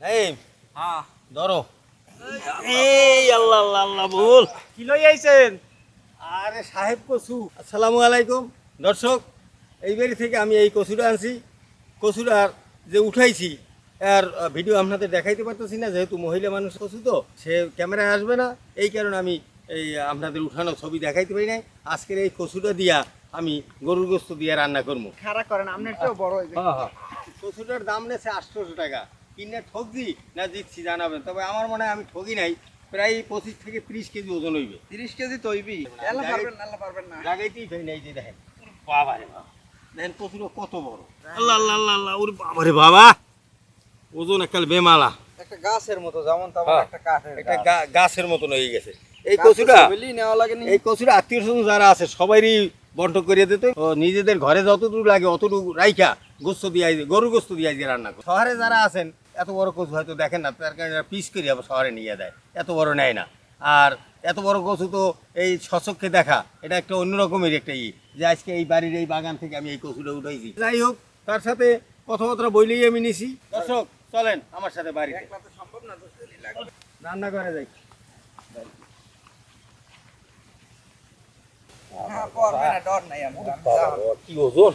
এই হ্যাঁ। ধরো। এই আল্লাহ আল্লাহ আল্লাহ বল। কি লই আইছেন? আরে সাহেব কচু আসসালামু আলাইকুম। দর্শক এই বাড়ি থেকে আমি এই কচুটা আনছি। কচুটার যে উঠাইছি আর ভিডিও আপনাদের দেখাইতে পারতেছি না যেহেতু মহিলা মানুষ কচু তো সে ক্যামেরায় আসবে না। এই কারণে আমি এই আপনাদের উঠানো ছবি দেখাইতে পারি নাই। আজকের এই কচুটা দিয়া আমি গরুর গোস্ত দিয়ে রান্না করব। খারাপ করেন আপনার চেয়েও বড় হইবে। কচুটার দাম নেছে আটশোশো টাকা। কিনে ঠকছি না দিচ্ছি জানাবেন? তবে আমার মনে হয় আমি ঠকি নাই। প্রায় পঁচিশ থেকে ত্রিশ কেজি ওজন হইবে। 30 কেজি তো হইবি আল্লাহ পারবেন আল্লাহ পারবেন না। লাগাইতেই পারি নাই যে দেখেন। বাবা রে বাবা। দেখেন কচুটা কত বড়। আল্লাহ আল্লাহ আল্লাহ আল্লাহ ওরে বাবা রে বাবা। ওজন একাল বেমালা। একটা গাছের মতো যেমন তেমন হ্যাঁ, একটা কাঠের একটা গা- গাছের মতন হয়ে গেছে। এই কচুটা বলি নেওয়া লাগেনি। এই কচুটা আত্মীয় স্বজন যারা আছে সবারই বন্টন করিয়ে দিত। ও নিজেদের ঘরে যতটুকু লাগে অতটুকু রাইখা গোস্ত দিয়ে গরু গোস্ত দিয়ে দিয়ে রান্না করে। শহরে যারা আছেন এত বড় কচু হয়তো দেখেন না তার কারণে পিস করে আবার শহরে নিয়ে দেয় এত বড় নেয় না। আর এত বড় কচু তো এই সচক্ষে দেখা এটা একটা অন্যরকমের একটা ই যে আজকে এই বাড়ির এই বাগান থেকে আমি এই কচুটা উঠাইছি। যাই হোক তার সাথে কথাবার্তা বইলেই আমি নিছি। দর্শক চলেন আমার সাথে তো সম্ভব না রান্না করে যাই পারবে না ডর নাই আমার কি ওজন?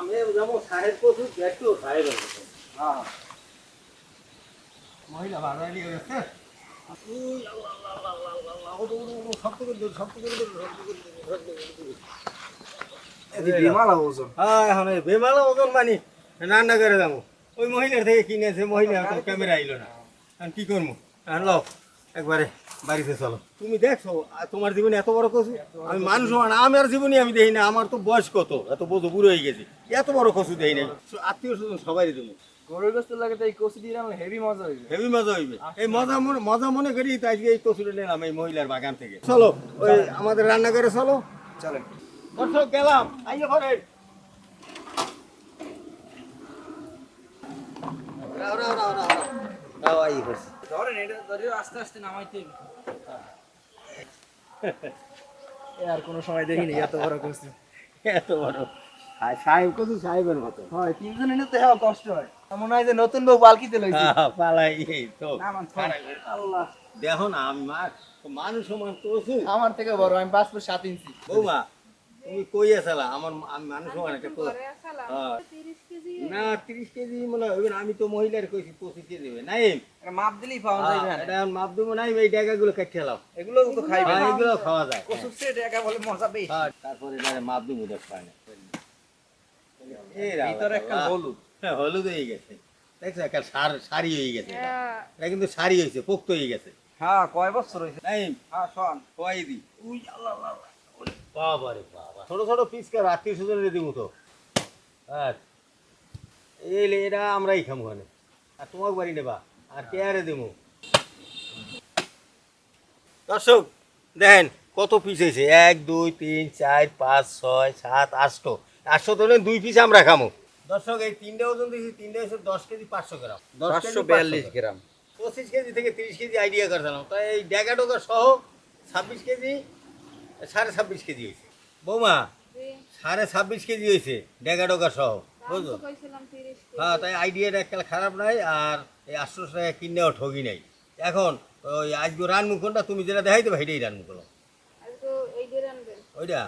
আমি যাব সাহেব কচু সাহেবের মতো হ্যাঁ। মহিলা বাজারে নিয়ে গেছে। হ্যাঁ, বেমালা ওজন মানি রান্না করে যাব। ওই মহিলার থেকে কিনেছে মহিলা ক্যামেরা আইলো না। কি করব? লও। একবারে বাড়িতে চলো। তুমি দেখছ আর তোমার জীবনে এত বড় কচু আমি মানুষ না আমার জীবনে আমি দেখি না আমার তো বয়স কত? এত বোঝো বুড়ো হয়ে গেছি। এত বড় কচু দেই নাই। আত্মীয় স্বজন সবাই দেবো গরুর গোস্ত লাগে তো এই দিয়ে হেভি মজা হইবে। হেভি মজা হইবে। এই মজা মনে মজা মনে করি তাই এই কচুটা নিলাম এই মহিলার বাগান থেকে। চলো ওই আমাদের রান্না করে চলো। চলেন। দর্শক গেলাম। আইয়ে ঘরে। রাও রাও রাও রাও। রাও আইয়ে ঘরে। ধরেন এটা ধরিও আস্তে আস্তে নামাইতে আর কোনো সময় দেখিনি এত বড় কচি এত বড়। আর সাহেব কচু সাহেবের মতো। হয় হ্যাঁ কষ্ট হয়। মনে হয় যে নতুন বউ বালকিতে লইছে। হ্যাঁ, পালাই তো। আল্লাহ। দেখো না আমি মা- মানুষ সমান আমার থেকে বড় আমি পাঁচ ফুট সাত ইঞ্চি। বৌমা তুমি কই আমার আমি মানুষ সমান একটা কচু হ্যাঁ। না তিরিশ কেজি মনে হয় আমি তো মহিলার কইছি পঁচিশ কেজি হবে। নাই মাপ দিলেই পাওয়া যাবে না। এটা মাপ দেবো নাই এই ডেগাগুলো কেটে খেলাও এগুলো তো খাইবে। হ্যাঁ, এগুলো খাওয়া যায়। কচুর সেট একা বলে মজা বেশি। হ্যাঁ, তারপরে এটা মাপ দেবো দেখ পায় না ভিতরে একটা হলুদ। হ্যাঁ, হলুদ হয়ে গেছে। দেখছ একটা সার সারি হয়ে গেছে এটা। এটা কিন্তু সারি হয়েছে পোক্ত হয়ে গেছে। হ্যাঁ কয় বছর হয়েছে? নাই হ্যাঁ শোন। কয় দি? উই আল্লাহ বাবা রে বাবা। ছোট ছোট পিস করে আত্মীয় স্বজনের দিব তো। হ্যাঁ। এই লে, এটা আমরাই খামু ওখানে আর তোমাকে বাড়ি নেবা আর কে আরে দেবো। দর্শক দেখেন কত পিস হয়েছে। এক দুই তিন চার পাঁচ ছয় সাত আটশো আটশো তো দুই পিস আমরা খামো। দর্শক এই তিনটে ওজন দিয়েছি তিনটে হচ্ছে দশ কেজি পাঁচশো গ্রাম। দশ পাঁচশো বিয়াল্লিশ গ্রাম। পঁচিশ কেজি থেকে তিরিশ কেজি আইডিয়া করছিলাম তাই এই ডেকা টোকা সহ ছাব্বিশ কেজি সাড়ে ছাব্বিশ কেজি হয়েছে। বৌমা সাড়ে ছাব্বিশ কেজি হয়েছে ডেকা টোকা সহ। বুঝলো হ্যাঁ তাই আইডিয়াটা একটা খারাপ নাই আর এই আটশো টাকা কিনেও ঠগি নাই। এখন ওই আজকে রানমুখনটা তুমি যেটা দেখাই দেবে সেটাই রানমুখ হলো ওইটা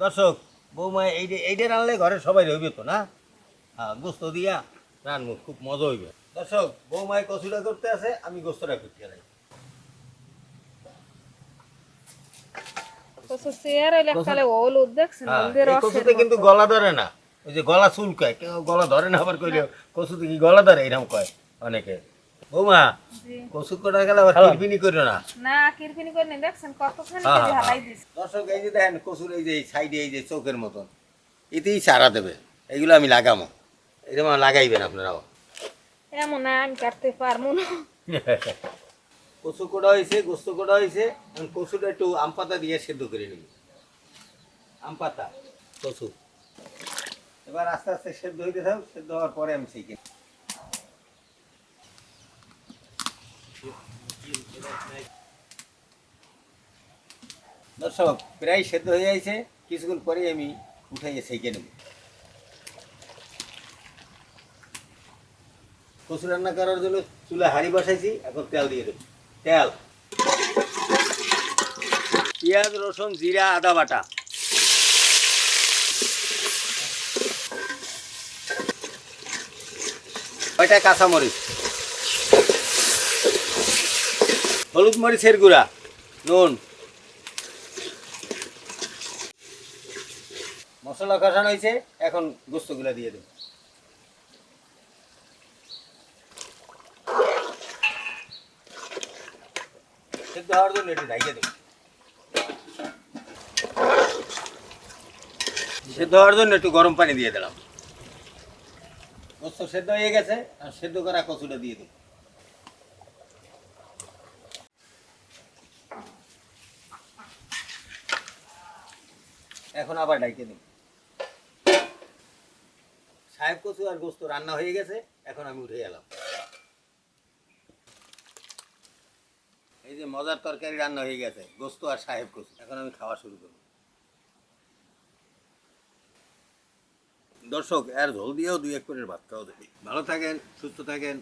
দর্শক বৌমা এইটা এইটা রানলে ঘরে সবাই রইবে তো না? হ্যাঁ গোস্ত দিয়া রানমুখ খুব মজা হইবে। দর্শক বৌমায় কচুটা করতে আছে আমি গোস্তটা করতে হ্যাঁ, কচুতে কিন্তু গলা ধরে না। ওই যে গলা চুলকায় কেউ গলা ধরে না আবার কইলে কচুতে কি গলা ধরে? এরকম কয় অনেকে। বৌমা কচু কটা গেলে আবার কিরবিনি করিও না? না কিরপিনি করে নেই দেখছেন কতখানি হালাই দিস দর্শক এই যে দেখেন কচুর এই যে সাইডে এই যে চোখের মতন এতেই চারা দেবে। এগুলো আমি লাগামো। এরকম লাগাইবেন আপনারাও। এমন না আমি কাটতে পারব না। কচু কোটা হয়েছে গোস্ত কোটা হয়েছে এখন কচুটা একটু আম পাতা দিয়ে সেদ্ধ করে নিব। আম পাতা কচু। এবার আস্তে আস্তে সেদ্ধ হইতে থাক সেদ্ধ হওয়ার পরে আমি শিখে দর্শক, প্রায় সেদ্ধ হয়ে যাইছে, কিছুক্ষণ পরে আমি উঠাইয়ে সেঁকে নেব। কচু রান্না করার জন্য চুলা হাড়ি বসাইছি, এখন তেল দিয়ে দেবো। তেল। পেঁয়াজ, রসুন, জিরা, আদা বাটা। কয়টা কাঁচামরিচ। হলুদ মরিচের গুঁড়া, নুন। মশলা কষানো হয়েছে, এখন গোস্তগুলা দিয়ে দেবো। সেদ্ধ দেবো। সেদ্ধ হওয়ার জন্য একটু গরম পানি দিয়ে দিলাম। গোস্ত সেদ্ধ হয়ে গেছে, আর সেদ্ধ করা কচুটা দিয়ে দেবো। এখন আবার ডাইকে দেব সাহেব কচু আর গোস্ত রান্না হয়ে গেছে, এখন আমি উঠে গেলাম এই যে মজার তরকারি রান্না হয়ে গেছে, গোস্ত আর সাহেব কচু। এখন আমি খাওয়া শুরু করব। দর্শক এর ঝোল দিয়েও দুই এক করে ভাত খাওয়া দেবে ভালো থাকেন সুস্থ থাকেন।